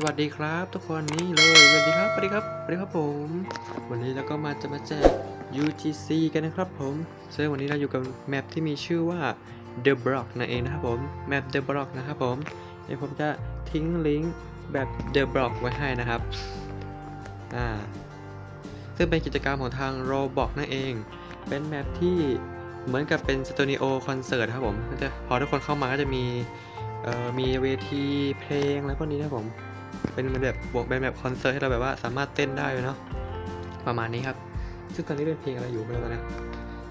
สวัสดีครับทุกคนนี่เลยสวัสดีครับสวัสดีครับสวัสดีครับผม วันนี้เราก็มาจะมาแจก UGC กันนะครับผมซึ่งวันนี้เราอยู่กับแมปที่มีชื่อว่า The Block นั่นเองนะครับผมแมป The Block นะครับผมเดี๋ยวผมจะทิ้งลิงก์แบบ The Block ไว้ให้นะครับอ่าซึ่งเป็นกิจกรรมของทาง Roblox นั่นเอง เป็นแมปที่เหมือนกับเป็นสตูดิโอคอนเสิร์ตครับผมก็จะพอทุกคนเข้ามาก็จะมีเอ่อมีเวทีเพลงอะไรพวกนี้นะครับผม เป็นแบบบวกเป็นแบบคอนเสิร์ตให้เราแบบว่าสามารถเต้นได้เนาะประมาณนี้ครับ ซึ่งตอนนี้เป็นเพลงอะไรอยู่ไม่รู้นนี้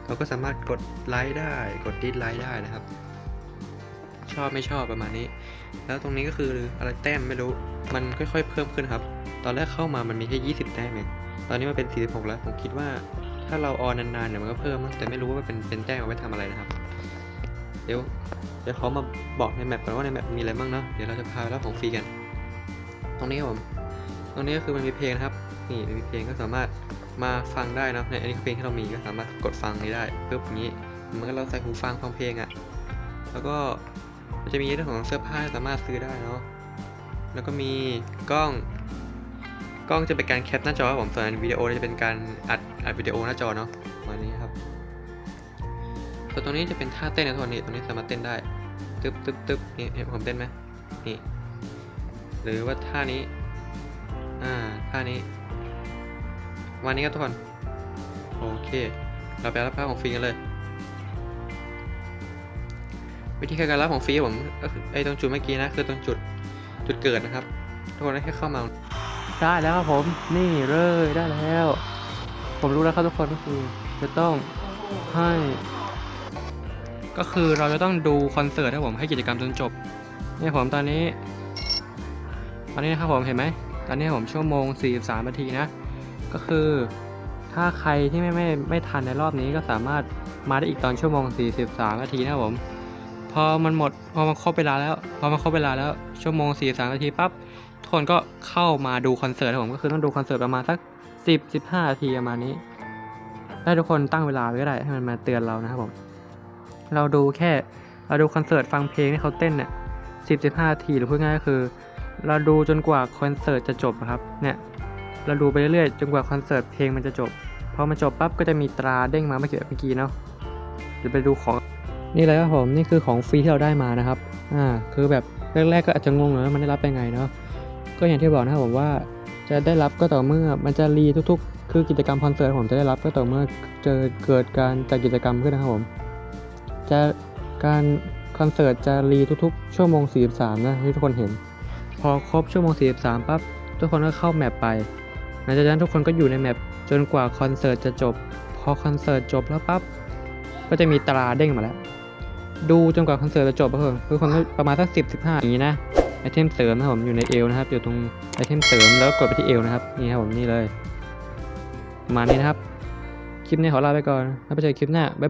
เราก็สามารถกดไลค์ได้ กดดิสไลค์ได้นะครับ ชอบไม่ชอบประมาณนี้ แล้วตรงนี้ก็คืออะไรแต้มไม่รู้มันค่อยๆเพิ่มขึ้นครับ ตอนแรกเข้ามามันมีแค่20 แต้มเองตอนนี้มันเป็น 46 แล้วผมคิดว่าถ้าเราออนนานๆเนี่ยมันก็เพิ่มมั้งแต่ไม่รู้ว่ามันเป็นเป็นแต้มเอาไว้ทำอะไรนะครับ เดี๋ยวเดี๋ยวเขามาบอกในแมปก่อนว่าในแมปมีอะไรบ้างเนาะเดี๋ยวเราจะพาไปรับของฟรีกัน ตรงนี้ครับผม ตรงนี้ก็คือมันมีเพลงนะครับ นี่มีเพลงก็สามารถมาฟังได้นะในอันนี้เพลงที่เรามีก็สามารถกดฟังนี้ได้ปึ๊บอย่างนี้เหมือนเราใส่หูฟังฟังเพลงอะ่ะ แล้วก็มันจะมีเรื่องของเสื้อผ้าสามารถซื้อได้เนาะ แล้วก็มีกล้อง กล้องจะเป็นการแคปหน้าจอครับผม ส่วนวิดีโอจะเป็นการอัดอัดวิดีโอหน้าจอเนาะประมานี้ครับ ส่วนตรงนี้จะเป็นท่าเต้นนะทุกคนนี่ตรงนี้สามารถเต้นได้ ตึ๊บตึ๊บตึ๊บนี่เห็นผมเต้นไหมนี่ หรือว่าท่านี้ อ่า ท่านี้ วันนี้ครับทุกคน โอเค เราไปรับภาพของฟรีกันเลย วิธีการรับของฟรีผมไอ้ตรงจุดเมื่อกี้นะ คือตรงจุดจุดเกิดนะครับ ทุกคนได้เข้ามา ได้แล้วครับผม นี่เลยได้แล้ว ผมรู้แล้วครับทุกคนก็คือจะต้องให้ ก็คือเราจะต้องดูคอนเสิร์ตครับผมให้กิจกรรมจนจบเนี่ยผมตอนนี้ อนนี้นะครับผมเห็นไหมตอนนี้ผมชั่วโมง 43นาทีนะ ก็คือถ้าใครที่ไม่ไม่ไม่ทันในรอบนี้ก็สามารถมาได้อีกตอนชั่วโมง 43นาทีนะครับผม พอมันหมดพอมันครบเวลาแล้วพอมันครบเวลาแล้วชั่วโมง 43นาทีปั๊บทุกคนก็เข้ามาดูคอนเสิร์ตครับผมก็คือต้องดูคอนเสิร์ตประมาณสัก 10 15นาทีประมาณนี้ได้ทุกคนตั้งเวลาไว้ก็ได้ให้มันมาเตือนเรานะครับผม เราดูแค่เราดูคอนเสิร์ตฟังเพลงที่เขาเต้นเนี่ย10 15นาทีหรือพูดง่ายก็คือ เราดูจนกว่าคอนเสิร์ตจะจบอะครับ เนี่ย เราดูไปเรื่อยๆ จนกว่าคอนเสิร์ตเพลงมันจะจบ พอมันจบปั๊บก็จะมีตราเด้งมาเมื่อกี้เมื่อกี้เนาะ เดี๋ยวไปดูของ นี่เลยครับผม นี่คือของฟรีที่เราได้มานะครับ อ่า คือแบบแรกๆก็อาจจะงงหน่อยว่ามันได้รับเป็นไงเนาะ ก็อย่างที่บอกนะครับผมว่าจะได้รับก็ต่อเมื่อมันจะรีทุกๆ คือกิจกรรมคอนเสิร์ตผมจะได้รับก็ต่อเมื่อเจอเกิดการจัดกิจกรรมขึ้นนะครับผม จะการคอนเสิร์ตจะรีทุกๆ ชั่วโมง 43 นะที่ทุกคนเห็น พอครบชั่วโมง 43ปั๊บทุกคนก็เข้าแมปไป หลังจากนั้นทุกคนก็อยู่ในแมปจนกว่าคอนเสิร์ตจะจบ พอคอนเสิร์ตจบแล้วปั๊บก็จะมีตราเด้งมาแล้ว ดูจนกว่าคอนเสิร์ตจะจบก็คือทุกคนประมาณสัก10 15อย่างนี้นะไอเทมเสริมนะผมอยู่ในเอวนะครับอยู่ตรงไอเทมเสริมแล้วกดไปที่เอวนะครับนี่ครับผมนี่เลยประมาณนี้นะครับคลิปนี้ขอลาไปก่อนแล้วไปเจอคลิปหน้าบ๊าย